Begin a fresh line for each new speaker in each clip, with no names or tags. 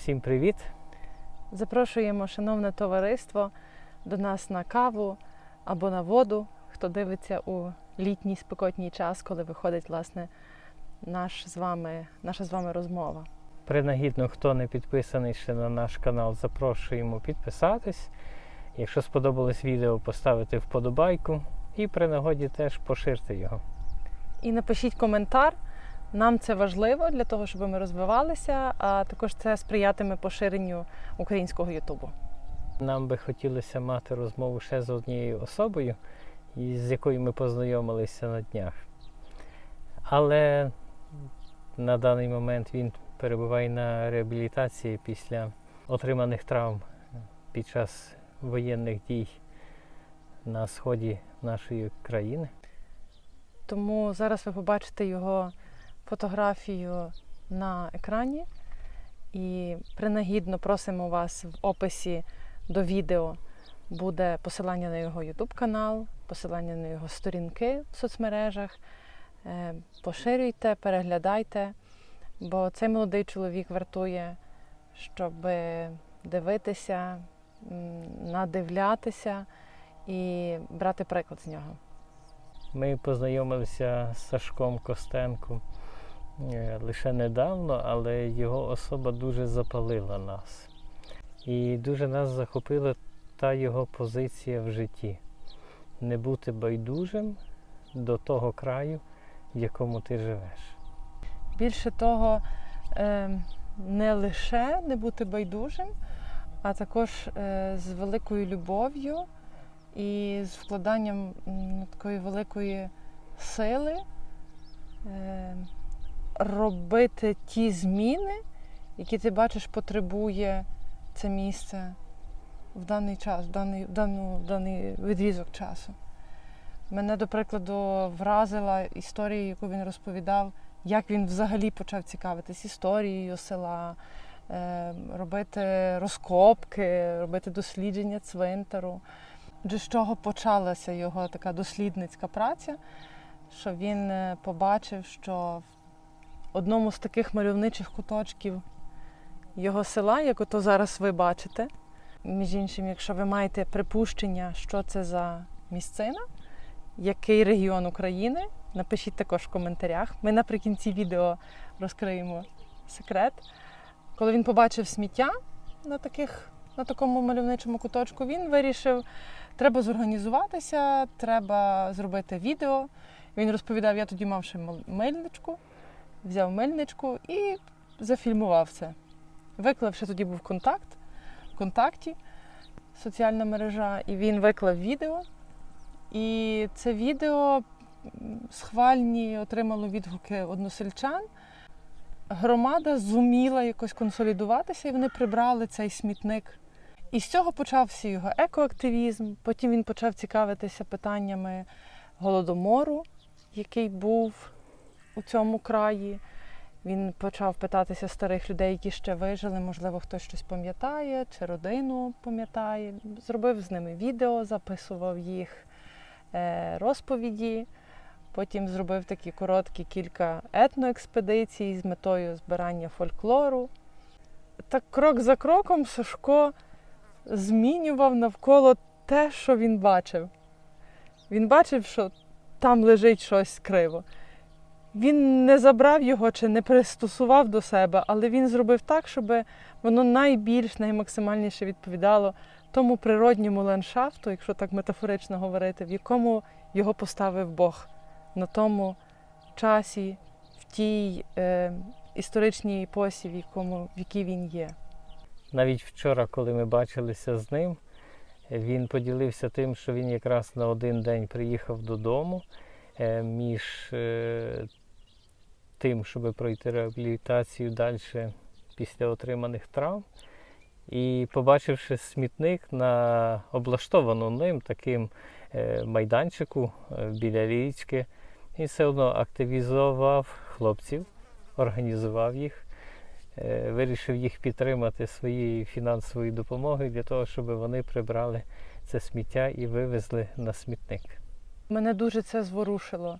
Всім привіт!
Запрошуємо шановне товариство до нас на каву або на воду, хто дивиться у літній спекотній час, коли виходить власне наш з вами, наша з вами розмова.
Принагідно, хто не підписаний ще на наш канал, запрошуємо підписатись. Якщо сподобалось відео, поставити вподобайку і при нагоді теж поширте його.
І напишіть коментар. Нам це важливо для того, щоб ми розвивалися, а також це сприятиме поширенню українського Ютубу.
Нам би хотілося мати розмову ще з однією особою, з якою ми познайомилися на днях. Але на даний момент він перебуває на реабілітації після отриманих травм під час воєнних дій на сході нашої країни.
Тому зараз ви побачите його фотографію на екрані. І принагідно просимо вас в описі до відео буде посилання на його YouTube канал, посилання на його сторінки в соцмережах. Е, Поширюйте, переглядайте, бо цей молодий чоловік вартує, щоб дивитися, надивлятися і брати приклад з нього.
Ми познайомилися з Сашком Костенком лише недавно, але його особа дуже запалила нас. І дуже нас захопила та його позиція в житті. Не бути байдужим до того краю, в якому ти живеш.
Більше того, е, не лише не бути байдужим, а також е, з великою любов'ю і з вкладанням такої великої сили е, робити ті зміни, які ти бачиш, потребує це місце в даний час, в даний, в дану, в даний відрізок часу. Мене, до прикладу, вразила історія, яку він розповідав, як він взагалі почав цікавитись історією села, е, робити розкопки, робити дослідження цвинтару. Отже, з чого почалася його така дослідницька праця, що він е, побачив, що в одному з таких мальовничих куточків його села, як ото зараз ви бачите, між іншим, якщо ви маєте припущення, що це за місцина, який регіон України, напишіть також в коментарях. Ми наприкінці відео розкриємо секрет. Коли він побачив сміття на, таких, на такому мальовничому куточку, він вирішив, треба зорганізуватися, треба зробити відео. Він розповідав, я тоді мав ще мильничку, взяв мильничку і зафільмував це. Виклав ще тоді був контакт, в контакті, соціальна мережа, і він виклав відео. І це відео схвальні отримало відгуки односельчан. Громада зуміла якось консолідуватися, і вони прибрали цей смітник. І з цього почався його екоактивізм. Потім він почав цікавитися питаннями голодомору, який був у цьому краї. Він почав питатися старих людей, які ще вижили, можливо, хтось щось пам'ятає, чи родину пам'ятає. Зробив з ними відео, записував їх е, розповіді. Потім зробив такі короткі кілька етноекспедицій з метою збирання фольклору. Так крок за кроком Сашко змінював навколо те, що він бачив. Він бачив, що там лежить щось криво. Він не забрав його чи не пристосував до себе, але він зробив так, щоб воно найбільш, наймаксимальніше відповідало тому природньому ландшафту, якщо так метафорично говорити, в якому його поставив Бог на тому часі, в тій е, історичній епосі, в, якому, в якій він є.
Навіть вчора, коли ми бачилися з ним, він поділився тим, що він якраз на один день приїхав додому е, між е, тим, щоб пройти реабілітацію далі після отриманих травм. І побачивши смітник на облаштовану ним таким е, майданчику е, біля річки, він все одно активізував хлопців, організував їх, е, вирішив їх підтримати своєю фінансовою допомогою для того, щоб вони прибрали це сміття і вивезли на смітник.
Мене дуже це зворушило.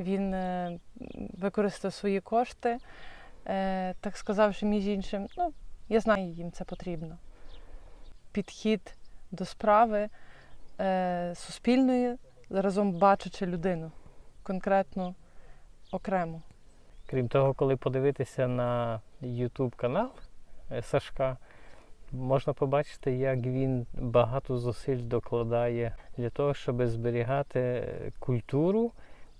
Він е, використав свої кошти, е, так сказавши, між іншим, ну, Я знаю, їм це потрібно. Підхід до справи е, суспільної, разом бачачи людину, конкретно окремо.
Крім того, коли подивитися на YouTube канал Сашка, можна побачити, як він багато зусиль докладає для того, щоб зберігати культуру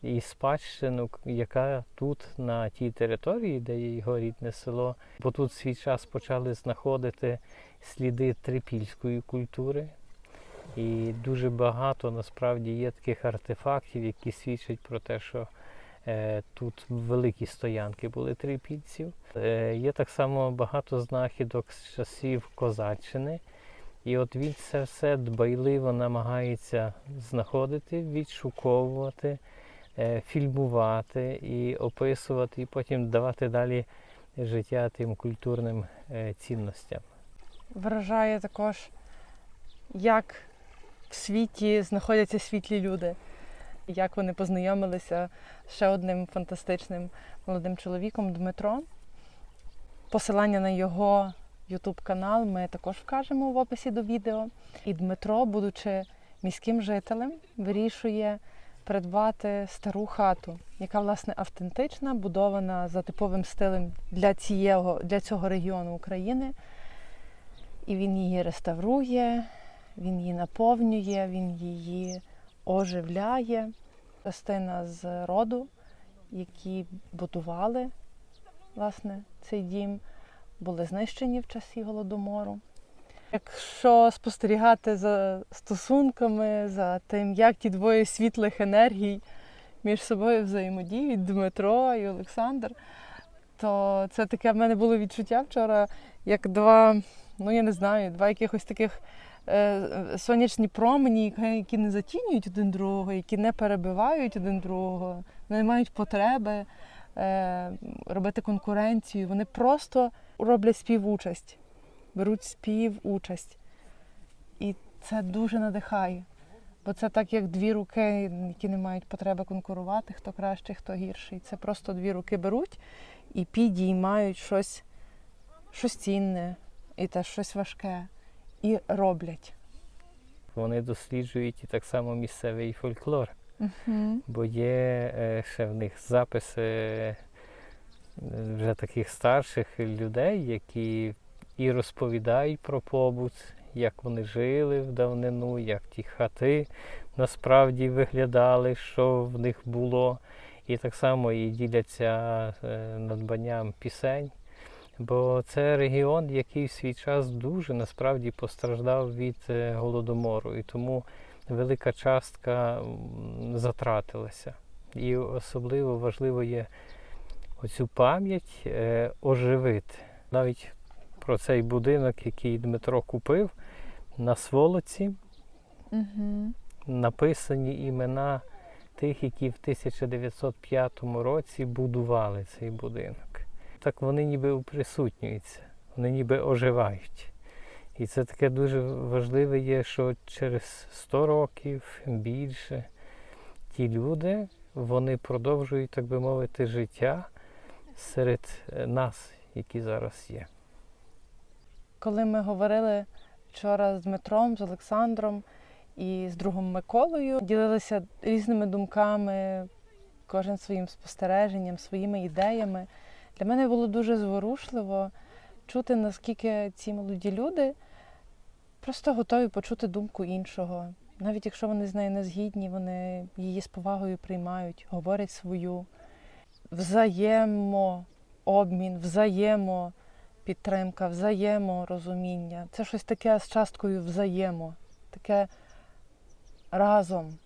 і спадщину, яка тут на тій території, де є його рідне село. Бо тут свій час почали знаходити сліди трипільської культури. І дуже багато насправді є таких артефактів, які свідчать про те, що Е, Тут великі стоянки були трипільців. Е, Є так само багато знахідок з часів Козаччини. І от він це все дбайливо намагається знаходити, відшуковувати, фільмувати і описувати, і потім давати далі життя тим культурним е, цінностям.
Вражає також, як в світі знаходяться світлі люди, як вони познайомилися з ще одним фантастичним молодим чоловіком Дмитро. Посилання на його YouTube канал ми також вкажемо в описі до відео. І Дмитро, будучи міським жителем, вирішує придбати стару хату, яка власне автентична, будована за типовим стилем для, цієго, для цього регіону України. І він її реставрує, він її наповнює, він її оживляє. Частина з роду, які будували власне, цей дім, були знищені в часі голодомору. Якщо спостерігати за стосунками, за тим, як ті двоє світлих енергій між собою взаємодіють, Дмитро і Олександр, то це таке в мене було відчуття вчора, як два, ну я не знаю, два якихось таких е, сонячні промені, які- не затінюють один другого, які не перебивають один другого, не мають потреби е, робити конкуренцію. Вони просто роблять співучасть, беруть співучасть. І це дуже надихає. Бо це так, як дві руки, які не мають потреби конкурувати, хто кращий, хто гірший. Це просто дві руки беруть і підіймають щось, щось цінне, і те щось важке, і роблять.
Вони досліджують і так само місцевий фольклор.
Угу.
Бо є е, ще в них записи е, вже таких старших людей, які і розповідають про побут, як вони жили в давнину, як ті хати насправді виглядали, що в них було. І так само і діляться е, надбанням пісень. Бо це регіон, який в свій час дуже насправді постраждав від е, голодомору. І тому велика частка затратилася. І особливо важливо є оцю пам'ять е, оживити. Навіть про цей будинок, який Дмитро купив на сволоці,
Угу.
написані імена тих, які в 1905 році будували цей будинок. Так вони ніби уприсутнюються, вони ніби оживають. І це таке дуже важливе є, що через 100 років більше ті люди вони продовжують, так би мовити, життя серед е, нас, які зараз є.
Коли ми говорили вчора з Дмитром, з Олександром і з другом Миколою, ділилися різними думками, кожен своїм спостереженням, своїми ідеями. Для мене було дуже зворушливо чути, наскільки ці молоді люди просто готові почути думку іншого. Навіть якщо вони з нею не згідні, вони її з повагою приймають, говорять свою взаємообмін, взаємо підтримка, взаєморозуміння. Це щось таке з часткою взаємо, таке разом.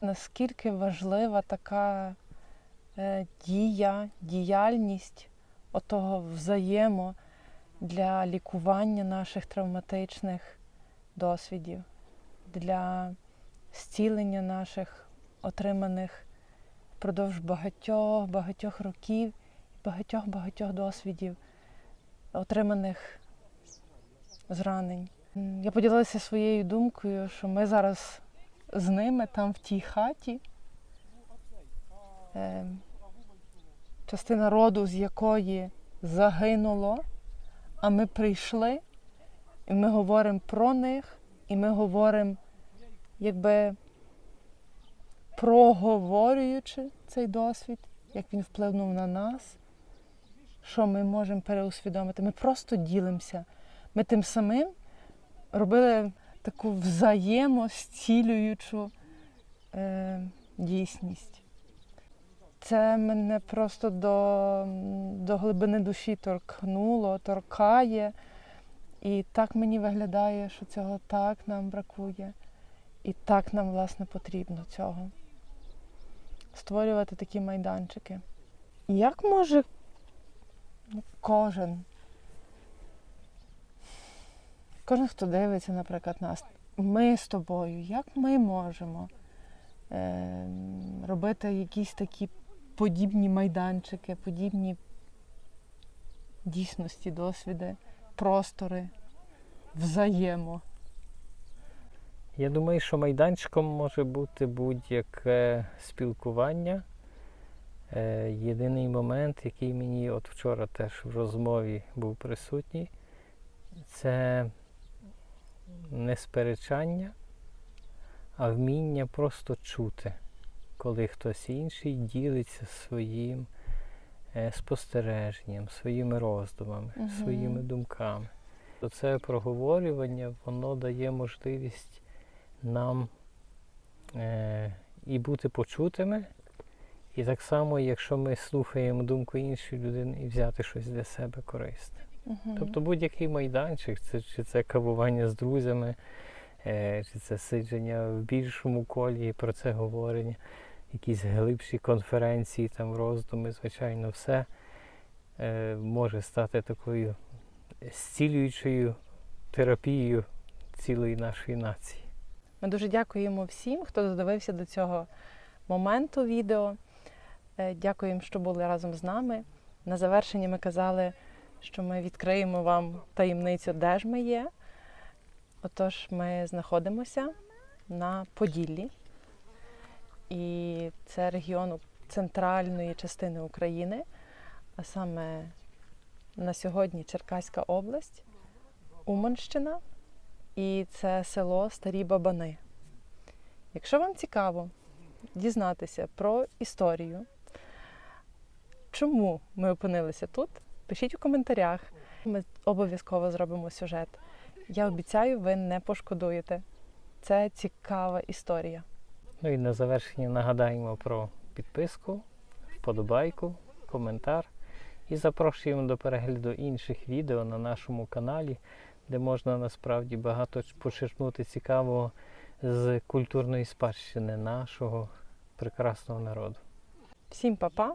Наскільки важлива така е, дія, діяльність отого взаємо для лікування наших травматичних досвідів, для зцілення наших отриманих впродовж багатьох багатьох років, багатьох багатьох досвідів отриманих зранень. Я поділилася своєю думкою, що ми зараз з ними там в тій хаті, е, частина роду з якої загинуло, а ми прийшли, і ми говоримо про них, і ми говоримо, якби проговорюючи цей досвід, як він вплинув на нас, що ми можемо переусвідомити. Ми просто ділимося. Ми тим самим робили таку взаємостілюючу е, дійсність. Це мене просто до, до глибини душі торкнуло, торкає. І так мені виглядає, що цього так нам бракує. І так нам, власне, потрібно цього. Створювати такі майданчики. Як може кожен, кожен, хто дивиться, наприклад, нас, ми з тобою, як ми можемо е, робити якісь такі подібні майданчики, подібні дійсності, досвіди, простори, взаємо.
Я думаю, що майданчиком може бути будь-яке спілкування. Е, Єдиний момент, який мені от вчора теж в розмові був присутній, це не сперечання, а вміння просто чути, коли хтось інший ділиться своїм е, спостереженням, своїми роздумами,
Мгм.
своїми думками. Це проговорювання, воно дає можливість нам е, і бути почутими, і так само, якщо ми слухаємо думку іншої людини, і взяти щось для себе корисне.
Мгм.
Тобто будь-який майданчик, це, чи це кавування з друзями, е, чи це сидження в більшому колі, про це говорення, якісь глибші конференції, там роздуми, звичайно, все е, може стати такою зцілюючою терапією цілої нашої нації.
Ми дуже дякуємо всім, хто додивився до цього моменту відео. Е, Дякуємо, що були разом з нами. На завершення ми казали, що ми відкриємо вам таємницю, де ж ми є. Отож, ми знаходимося на Поділлі, і це регіон центральної частини України, а саме на сьогодні Черкаська область, Уманщина і це село Старі Бабани. Якщо вам цікаво дізнатися про історію, чому ми опинилися тут, пишіть у коментарях. Ми обов'язково зробимо сюжет. Я обіцяю, ви не пошкодуєте. Це цікава історія.
Ну і на завершення нагадаємо про підписку, вподобайку, коментар. І запрошуємо до перегляду інших відео на нашому каналі, де можна насправді багато почерпнути цікавого з культурної спадщини нашого прекрасного народу.
Всім па-па!